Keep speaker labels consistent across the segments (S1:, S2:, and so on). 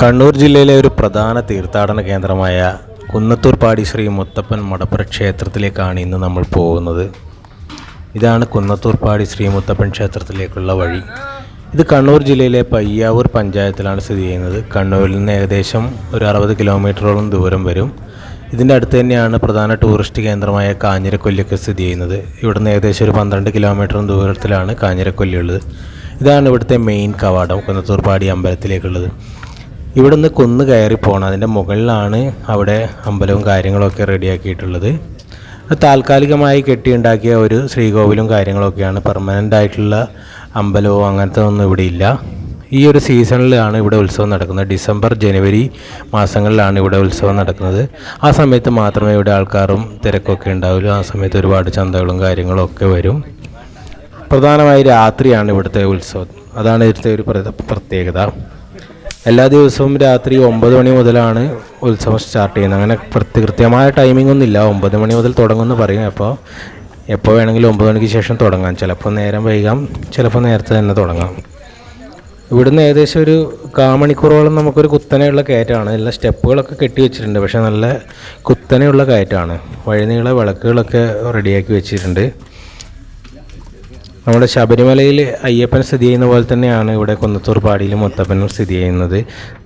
S1: കണ്ണൂർ ജില്ലയിലെ ഒരു പ്രധാന തീർത്ഥാടന കേന്ദ്രമായ കുന്നത്തൂർപ്പാടി ശ്രീ മുത്തപ്പൻ മടപ്പുര ക്ഷേത്രത്തിലേക്കാണ് ഇന്ന് നമ്മൾ പോകുന്നത്. ഇതാണ് കുന്നത്തൂർപ്പാടി ശ്രീ മുത്തപ്പൻ ക്ഷേത്രത്തിലേക്കുള്ള വഴി. ഇത് കണ്ണൂർ ജില്ലയിലെ പയ്യാവൂർ പഞ്ചായത്തിലാണ് സ്ഥിതി ചെയ്യുന്നത്. കണ്ണൂരിൽ നിന്ന് ഏകദേശം ഒരു അറുപത് കിലോമീറ്ററോളം ദൂരം വരും. ഇതിന്റെ അടുത്ത് തന്നെയാണ് പ്രധാന ടൂറിസ്റ്റ് കേന്ദ്രമായ കാഞ്ഞിരക്കൊല്ലിയൊക്കെ സ്ഥിതി ചെയ്യുന്നത്. ഇവിടുന്ന് ഏകദേശം ഒരു പന്ത്രണ്ട് കിലോമീറ്റർ ദൂരത്തിലാണ് കാഞ്ഞിരക്കൊല്ലി ഉള്ളത് ഇതാണ് ഇവിടുത്തെ മെയിൻ കവാടം കുന്നത്തൂർപ്പാടി അമ്പലത്തിലേക്കുള്ളത്. ഇവിടുന്ന് കുന്ന് കയറി പോകണം അതിന്റെ മുകളിലാണ് അവിടെ അമ്പലവും കാര്യങ്ങളൊക്കെ റെഡിയാക്കിയിട്ടുള്ളത്. താൽക്കാലികമായി കെട്ടിയുണ്ടാക്കിയ ഒരു ശ്രീകോവിലും കാര്യങ്ങളൊക്കെയാണ്. പെർമനന്റ് ആയിട്ടുള്ള അമ്പലവും അങ്ങനത്തെ ഒന്നും ഇവിടെ ഇല്ല. ഈ ഒരു സീസണിലാണ് ഇവിടെ ഉത്സവം നടക്കുന്നത്. ഡിസംബർ ജനുവരി മാസങ്ങളിലാണ് ഇവിടെ ഉത്സവം നടക്കുന്നത്. ആ സമയത്ത് മാത്രമേ ഇവിടെ ആൾക്കാരും തിരക്കൊക്കെ ഉണ്ടാവുള്ളൂ. ആ സമയത്ത് ഒരുപാട് ചന്തകളും കാര്യങ്ങളും ഒക്കെ വരും. പ്രധാനമായി രാത്രിയാണ് ഇവിടുത്തെ ഉത്സവം. അതാണ് ഇവിടുത്തെ ഒരു പ്രത്യേകത. എല്ലാ ദിവസവും രാത്രി ഒമ്പത് മണി മുതലാണ് ഉത്സവം സ്റ്റാർട്ട് ചെയ്യുന്നത്. അങ്ങനെ കൃത്യമായ ടൈമിംഗ് ഒന്നുമില്ല. ഒമ്പത് മണി മുതൽ തുടങ്ങുമെന്ന് പറയും. അപ്പോൾ എപ്പോൾ വേണമെങ്കിലും ഒമ്പത് മണിക്ക് ശേഷം തുടങ്ങാം. ചിലപ്പോൾ നേരം വൈകാം ചിലപ്പോൾ നേരത്തെ തന്നെ തുടങ്ങാം. ഇവിടുന്ന് ഏകദേശം ഒരു കാമണിക്കൂറോളം നമുക്കൊരു കുത്തനെയുള്ള കയറ്റമാണ്. എല്ലാ സ്റ്റെപ്പുകളൊക്കെ കെട്ടി വെച്ചിട്ടുണ്ട്. പക്ഷേ നല്ല കുത്തനെയുള്ള കയറ്റമാണ്. വഴിനീള വിളക്കുകളൊക്കെ റെഡിയാക്കി വെച്ചിട്ടുണ്ട്. നമ്മുടെ ശബരിമലയിൽ അയ്യപ്പൻ സ്ഥിതി ചെയ്യുന്ന പോലെ തന്നെയാണ് ഇവിടെ കുന്നത്തൂർ പാടിയിൽ മുത്തപ്പനും സ്ഥിതി ചെയ്യുന്നത്.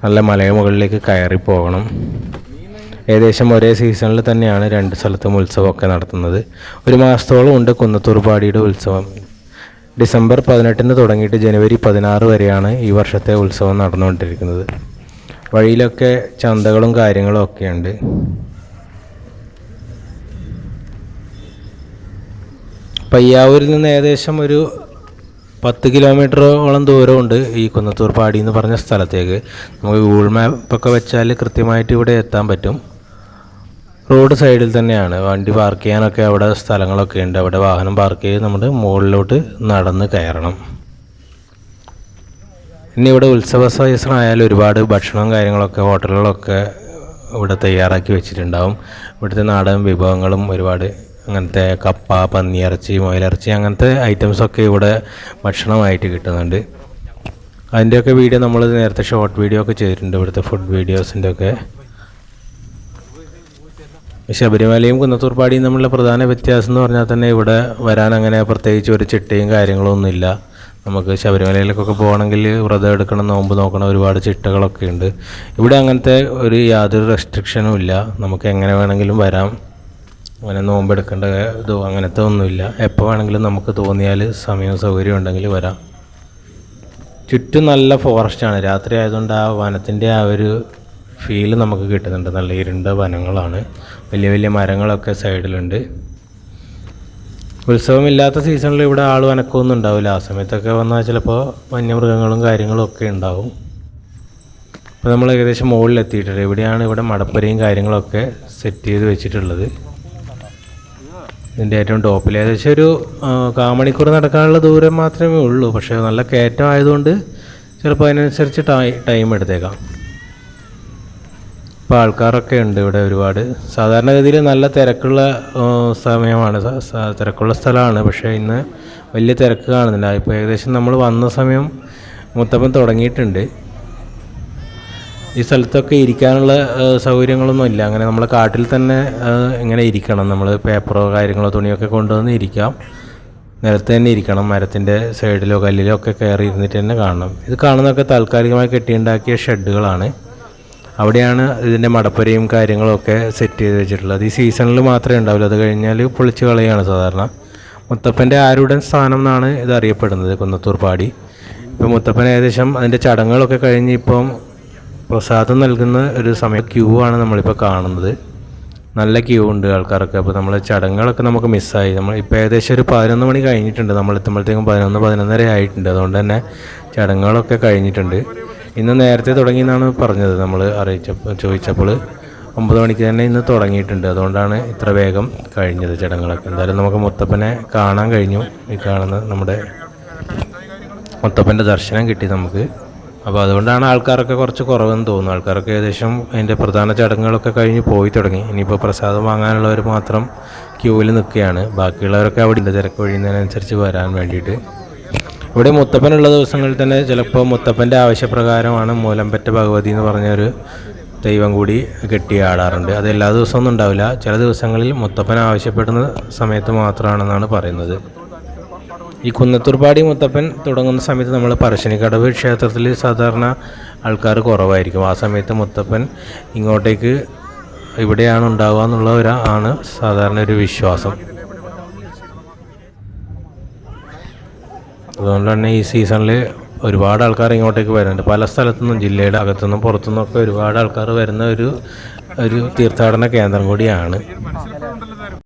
S1: നല്ല മലമുകളിലേക്ക് കയറി പോകണം. ഏകദേശം ഒരേ സീസണിൽ തന്നെയാണ് രണ്ട് സ്ഥലത്തും ഉത്സവമൊക്കെ നടത്തുന്നത്. ഒരു മാസത്തോളം ഉണ്ട് കുന്നത്തൂർ പാടിയുടെ ഉത്സവം. ഡിസംബർ പതിനെട്ടിന് തുടങ്ങിയിട്ട് ജനുവരി പതിനാറ് വരെയാണ് ഈ വർഷത്തെ ഉത്സവം നടന്നുകൊണ്ടിരിക്കുന്നത്. വഴിയിലൊക്കെ ചന്തകളും കാര്യങ്ങളും ഒക്കെ പയ്യാവൂരിൽ നിന്ന് ഏകദേശം ഒരു പത്ത് കിലോമീറ്ററോളം ദൂരമുണ്ട് ഈ കുന്നത്തൂർ പാടി എന്ന് പറഞ്ഞ സ്ഥലത്തേക്ക്. നമുക്ക് ഗൂഗിൾ മാപ്പൊക്കെ വെച്ചാൽ കൃത്യമായിട്ട് ഇവിടെ എത്താൻ പറ്റും. റോഡ് സൈഡിൽ തന്നെയാണ്. വണ്ടി പാർക്ക് ചെയ്യാനൊക്കെ അവിടെ സ്ഥലങ്ങളൊക്കെ ഉണ്ട്. അവിടെ വാഹനം പാർക്ക് ചെയ്ത് നമ്മൾ മുകളിലോട്ട് നടന്ന് കയറണം. ഇനി ഇവിടെ ഉത്സവ സീസണായാലും ഒരുപാട് ഭക്ഷണവും കാര്യങ്ങളൊക്കെ ഹോട്ടലുകളൊക്കെ ഇവിടെ തയ്യാറാക്കി വെച്ചിട്ടുണ്ടാവും. ഇവിടുത്തെ നാടൻ വിഭവങ്ങളും ഒരുപാട് അങ്ങനത്തെ കപ്പ പന്നിയിറച്ചി മുയലിറച്ചി അങ്ങനത്തെ ഐറ്റംസൊക്കെ ഇവിടെ ഭക്ഷണമായിട്ട് കിട്ടുന്നുണ്ട്. അതിന്റെയൊക്കെ വീഡിയോ നമ്മൾ നേരത്തെ ഷോർട്ട് വീഡിയോ ഒക്കെ ചെയ്തിട്ടുണ്ട് ഇവിടുത്തെ ഫുഡ് വീഡിയോസിന്റെ ഒക്കെ. ശബരിമലയും കുന്നത്തൂർപ്പാടിയും തമ്മിലുള്ള പ്രധാന വ്യത്യാസം എന്ന് പറഞ്ഞാൽ തന്നെ ഇവിടെ വരാൻ അങ്ങനെ പ്രത്യേകിച്ച് ഒരു ചിട്ടയും കാര്യങ്ങളും ഒന്നുമില്ല. നമുക്ക് ശബരിമലയിലേക്കൊക്കെ പോകണമെങ്കിൽ വ്രതം എടുക്കണം നോമ്പ് നോക്കണം ഒരുപാട് ചിട്ടകളൊക്കെ ഉണ്ട്. ഇവിടെ അങ്ങനത്തെ ഒരു യാതൊരു റെസ്ട്രിക്ഷനും ഇല്ല. നമുക്ക് എങ്ങനെ വേണമെങ്കിലും വരാം. അങ്ങനെ നോമ്പെടുക്കേണ്ട ഇതോ അങ്ങനത്തെ ഒന്നുമില്ല. എപ്പോൾ വേണമെങ്കിലും നമുക്ക് തോന്നിയാൽ സമയവും സൗകര്യം ഉണ്ടെങ്കിൽ വരാം. ചുറ്റും നല്ല ഫോറസ്റ്റാണ് രാത്രി ആയതുകൊണ്ട് ആ വനത്തിന്റെ ആ ഒരു ഫീൽ നമുക്ക് കിട്ടുന്നുണ്ട്. നല്ല ഇരുണ്ട വനങ്ങളാണ്. വലിയ വലിയ മരങ്ങളൊക്കെ സൈഡിലുണ്ട്. ഉത്സവമില്ലാത്ത സീസണിൽ ഇവിടെ ആൾ വനക്കൊന്നും ഉണ്ടാവില്ല. ആ സമയത്തൊക്കെ വന്നാൽ ചിലപ്പോൾ വന്യമൃഗങ്ങളും കാര്യങ്ങളും ഒക്കെ ഉണ്ടാവും. അപ്പോൾ നമ്മൾ ഏകദേശം മുകളിലെത്തിയിട്ടുണ്ട്. ഇവിടെയാണ് ഇവിടെ മടപ്പുരയും കാര്യങ്ങളൊക്കെ സെറ്റ് ചെയ്ത് വെച്ചിട്ടുള്ളത്. ഇതിന്റെ ഏറ്റവും ടോപ്പിൽ ഏകദേശം ഒരു കാമണിക്കൂർ നടക്കാനുള്ള ദൂരം മാത്രമേ ഉള്ളൂ. പക്ഷേ നല്ല കയറ്റം ആയതുകൊണ്ട് ചിലപ്പോൾ അതിനനുസരിച്ച് ടൈ എടുത്തേക്കാം. ഇപ്പോൾ ആൾക്കാരൊക്കെ ഉണ്ട് ഇവിടെ ഒരുപാട്. സാധാരണഗതിയിൽ നല്ല തിരക്കുള്ള സമയമാണ്. തിരക്കുള്ള സ്ഥലമാണ്. പക്ഷേ ഇന്ന് വലിയ തിരക്ക് കാണുന്നില്ല. ഇപ്പോൾ ഏകദേശം നമ്മൾ വന്ന സമയം മുത്തപ്പൻ തുടങ്ങിയിട്ടുണ്ട്. ഈ സ്ഥലത്തൊക്കെ ഇരിക്കാനുള്ള സൗകര്യങ്ങളൊന്നും ഇല്ല. അങ്ങനെ നമ്മൾ കാട്ടിൽ തന്നെ ഇങ്ങനെ ഇരിക്കണം. നമ്മൾ പേപ്പറോ കാര്യങ്ങളോ തുണിയൊക്കെ കൊണ്ടുവന്ന് ഇരിക്കാം. നിലത്ത് തന്നെ ഇരിക്കണം. മരത്തിന്റെ സൈഡിലോ കല്ലിലോ ഒക്കെ കയറി ഇരുന്നിട്ട് തന്നെ കാണണം. ഇത് കാണുന്നതൊക്കെ താൽക്കാലികമായി കെട്ടിയുണ്ടാക്കിയ ഷെഡുകളാണ്. അവിടെയാണ് ഇതിന്റെ മടപ്പരയും കാര്യങ്ങളൊക്കെ സെറ്റ് ചെയ്ത് വെച്ചിട്ടുള്ളത്. ഈ സീസണിൽ മാത്രമേ ഉണ്ടാവുള്ളൂ. അത് കഴിഞ്ഞാൽ പൊളിച്ച് കളയാണ് സാധാരണ. മുത്തപ്പന്റെ ആരുടൻ സ്ഥാനം എന്നാണ് ഇത് അറിയപ്പെടുന്നത്. കുന്നത്തൂർ പാടി ഇപ്പം മുത്തപ്പൻ ഏകദേശം അതിന്റെ ചടങ്ങുകളൊക്കെ കഴിഞ്ഞ് ഇപ്പം പ്രസാദം നൽകുന്ന ഒരു സമയം ക്യൂ ആണ് നമ്മളിപ്പോൾ കാണുന്നത്. നല്ല ക്യൂ ഉണ്ട് ആൾക്കാർക്ക് അപ്പോൾ നമ്മൾ ചടങ്ങുകളൊക്കെ നമുക്ക് മിസ്സായി. നമ്മൾ ഇപ്പോൾ ഏകദേശം ഒരു പതിനൊന്ന് മണി കഴിഞ്ഞിട്ടുണ്ട്. നമ്മൾ എത്തുമ്പോഴത്തേക്കും പതിനൊന്ന് പതിനൊന്നര ആയിട്ടുണ്ട്. അതുകൊണ്ട് തന്നെ ചടങ്ങുകളൊക്കെ കഴിഞ്ഞിട്ടുണ്ട്. ഇന്ന് നേരത്തെ തുടങ്ങി എന്നാണ് പറഞ്ഞത് നമ്മൾ അറിയിച്ചപ്പോൾ ചോദിച്ചപ്പോൾ ഒമ്പത് മണിക്ക് തന്നെ ഇന്ന് തുടങ്ങിയിട്ടുണ്ട്. അതുകൊണ്ടാണ് ഇത്ര വേഗം കഴിഞ്ഞത് ചടങ്ങുകളൊക്കെ. എന്തായാലും നമുക്ക് മുത്തപ്പനെ കാണാൻ കഴിഞ്ഞു. ഈ കാണുന്ന നമ്മുടെ മുത്തപ്പന്റെ ദർശനം കിട്ടി നമുക്ക്. അപ്പോൾ അതുകൊണ്ടാണ് ആൾക്കാരൊക്കെ കുറച്ച് കുറവെന്ന് തോന്നുന്നു. ആൾക്കാരൊക്കെ ഏകദേശം അതിന്റെ പ്രധാന ചടങ്ങുകളൊക്കെ കഴിഞ്ഞ് പോയി തുടങ്ങി. ഇനിയിപ്പോൾ പ്രസാദം വാങ്ങാനുള്ളവർ മാത്രം ക്യൂവിൽ നിൽക്കുകയാണ്. ബാക്കിയുള്ളവരൊക്കെ അവിടെ ഉണ്ട്. തിരക്ക് ഒഴിയുന്നതിനനുസരിച്ച് വരാൻ വേണ്ടിയിട്ട്. ഇവിടെ മുത്തപ്പനുള്ള ദിവസങ്ങളിൽ തന്നെ ചിലപ്പോൾ മുത്തപ്പന്റെ ആവശ്യപ്രകാരമാണ് മൂലമ്പറ്റ ഭഗവതി എന്ന് പറഞ്ഞൊരു ദൈവം കൂടി കെട്ടിയാടാറുണ്ട് അത് എല്ലാ ദിവസമൊന്നും ഉണ്ടാവില്ല. ചില ദിവസങ്ങളിൽ മുത്തപ്പൻ ആവശ്യപ്പെടുന്ന സമയത്ത് മാത്രമാണെന്നാണ് പറയുന്നത്. ഈ കുന്നത്തൂർപ്പാടി മുത്തപ്പൻ തുടങ്ങുന്ന സമയത്ത് നമ്മൾ പറശ്ശിനിക്കടവ് ക്ഷേത്രത്തിൽ സാധാരണ ആൾക്കാർ കുറവായിരിക്കും. ആ സമയത്ത് മുത്തപ്പൻ ഇങ്ങോട്ടേക്ക് ഇവിടെയാണ് ഉണ്ടാവുക എന്നുള്ള ഒരു ആണ് സാധാരണ ഒരു വിശ്വാസം. അതുകൊണ്ട് തന്നെ ഈ സീസണിൽ ഒരുപാട് ആൾക്കാർ ഇങ്ങോട്ടേക്ക് വരുന്നുണ്ട്. പല സ്ഥലത്തുനിന്നും ജില്ലയുടെ അകത്തുനിന്നും പുറത്തുനിന്നൊക്കെ ഒരുപാട് ആൾക്കാർ വരുന്ന ഒരു ഒരു തീർത്ഥാടന കേന്ദ്രം കൂടിയാണ്.